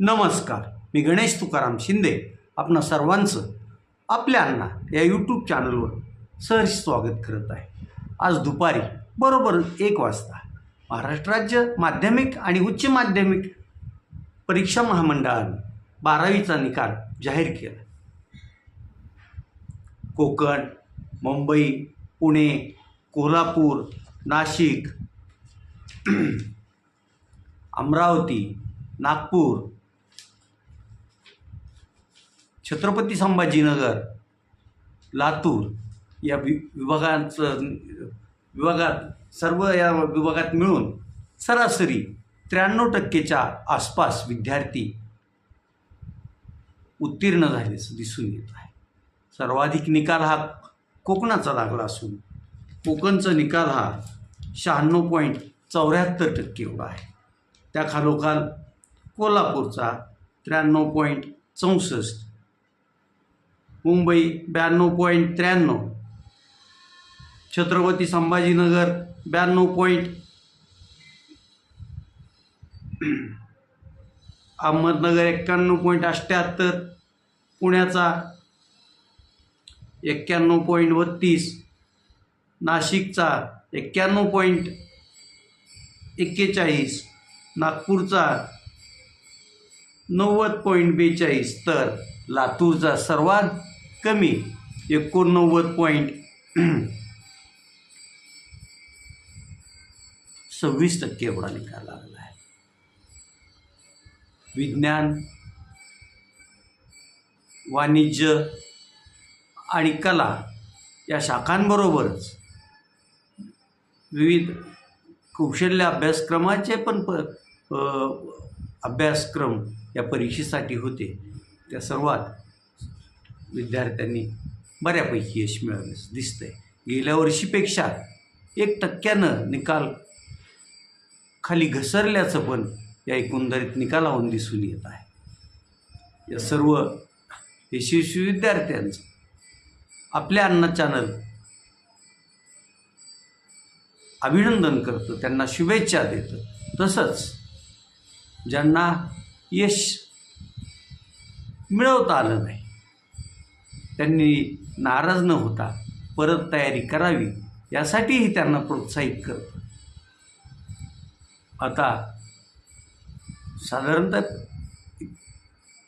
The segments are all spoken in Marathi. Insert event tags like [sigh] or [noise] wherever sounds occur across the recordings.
नमस्कार. मी गणेश तुकाराम शिंदे. आपणा सर्वांचं आपल्या या यूट्यूब चॅनलवर सहर्ष स्वागत करत आहे. आज दुपारी बरोबर एक वाजता महाराष्ट्र राज्य माध्यमिक आणि उच्च माध्यमिक परीक्षा महामंडळाने बारावीचा निकाल जाहीर केला. कोकण मुंबई पुणे कोल्हापूर नाशिक अमरावती नागपूर छत्रपती संभाजीनगर लातूर या वि विभागांचं विभागात सर्व या विभागात मिळून सरासरी त्र्याण्णव टक्केच्या आसपास विद्यार्थी उत्तीर्ण झाल्याचं दिसून येत आहे. सर्वाधिक निकाल हा कोकणाचा लागला असून कोकणचा निकाल हा शहाण्णव पॉईंट चौऱ्याहत्तर टक्के एवढा आहे. त्या खालोखाल कोल्हापूरचा त्र्याण्णव पॉईंट चौसष्ट मुंबई ब्याण्णव पॉईंट त्र्याण्णव. छत्रपती संभाजीनगर ब्याण्णव पॉईंट [clears throat] अहमदनगर एक्क्याण्णव पॉईंट अठ्ठ्याहत्तर पुण्याचा एक्क्याण्णव पॉईंट बत्तीस. नाशिकचा एक्क्याण्णव पॉईंट एक्केचाळीस. नागपूरचा नव्वद पॉईंट बेचाळीस. तर लातूरचा सर्वात कमी. एकोणनव्वद पॉईंट [clears throat] सव्वीस टक्के एवढा निकाल लागला आहे. विज्ञान वाणिज्य आणि कला या शाखांबरोबरच विविध कौशल्य अभ्यासक्रमाचे पण प अभ्यासक्रम या परीक्षेसाठी होते. त्या सर्वात विद्यार्थ्यांनी बऱ्यापैकी यश मिळालं दिसतंय. गेल्या वर्षीपेक्षा एक टक्क्यानं निकाल खाली घसरल्याचं पण या एकंदरीत निकालाहून दिसून येत आहे. या सर्व यशस्वी विद्यार्थ्यांचं आपल्या अण्णा चॅनल अभिनंदन करतं त्यांना शुभेच्छा देतं. तसंच ज्यांना यश मिळवता आलं नाही त्यांनी नाराज न होता परत तयारी करावी यासाठीही त्यांना प्रोत्साहित करतं. आता साधारणतः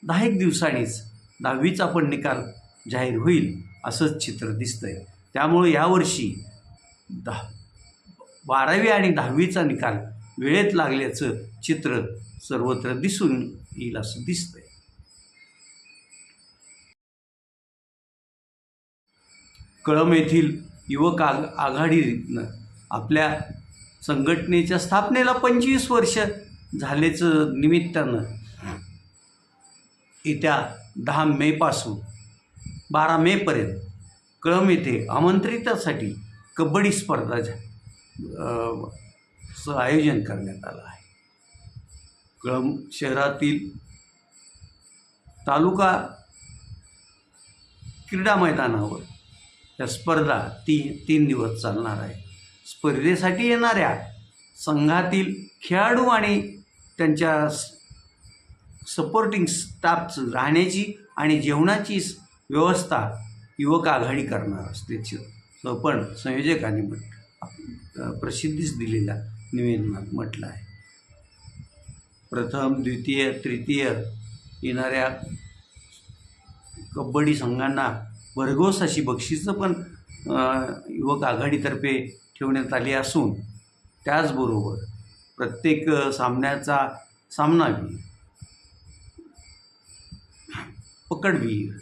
दहा एक दिवसांनीच दहावीचा पण निकाल जाहीर होईल असंच चित्र दिसतंय. त्यामुळे यावर्षी दहा बारावी आणि दहावीचा निकाल वेळेत लागल्याचं चित्र सर्वत्र दिसून येईल असं दिसतंय. कळम येथील युवक आघ आघाडीनं आपल्या संघटनेच्या स्थापनेला पंचवीस वर्ष झाल्याचं निमित्तानं येत्या दहा मेपासून बारा मेपर्यंत कळम येथे आमंत्रितासाठी कबड्डी स्पर्धा झा- आयोजन करण्यात आलं आहे. कळम शहरातील तालुका क्रीडा मैदानावर या स्पर्धा ती तीन दिवस चालणार आहे. स्पर्धेसाठी येणाऱ्या संघातील खेळाडू आणि त्यांच्या सपोर्टिंग स्टाफचं राहण्याची आणि जेवणाची व्यवस्था युवक आघाडी करणार असल्याचं पण संयोजकांनी म्हट प्रसिद्धीच प्रसिद्धीस दिलेल्या निवेदनात म्हटलं आहे. प्रथम द्वितीय तृतीय येणाऱ्या कबड्डी संघांना भरघोस अशी बक्षिसं पण युवक आघाडीतर्फे ठेवण्यात आली असून त्याचबरोबर प्रत्येक सामन्याचा सामनावीर पकडवीर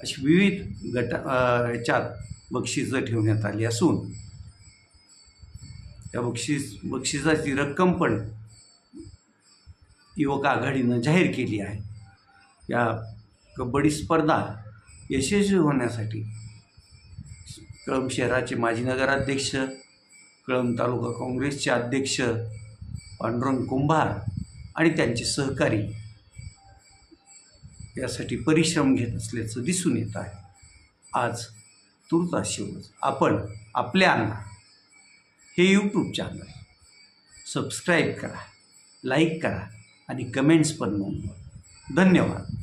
अशी विविध गट याच्यात ह्याच्यात बक्षिसं ठेवण्यात आली असून त्या बक्षीस बक्षिसाची रक्कम पण युवक आघाडीनं जाहीर केली आहे. या कबड्डी स्पर्धा यशस्वी होण्यासाठी कळंब शहराचे माजी नगराध्यक्ष कळंब तालुका काँग्रेसचे अध्यक्ष पांडुरंग कुंभार आणि त्यांचे सहकारी यासाठी परिश्रम घेत असल्याचं दिसून येत आहे. आज तुर्तास शेवट आपण आपल्या अण्णा हे यूट्यूब चॅनल सबस्क्राईब करा लाईक करा आणि कमेंट्स पण नोंदवा. धन्यवाद.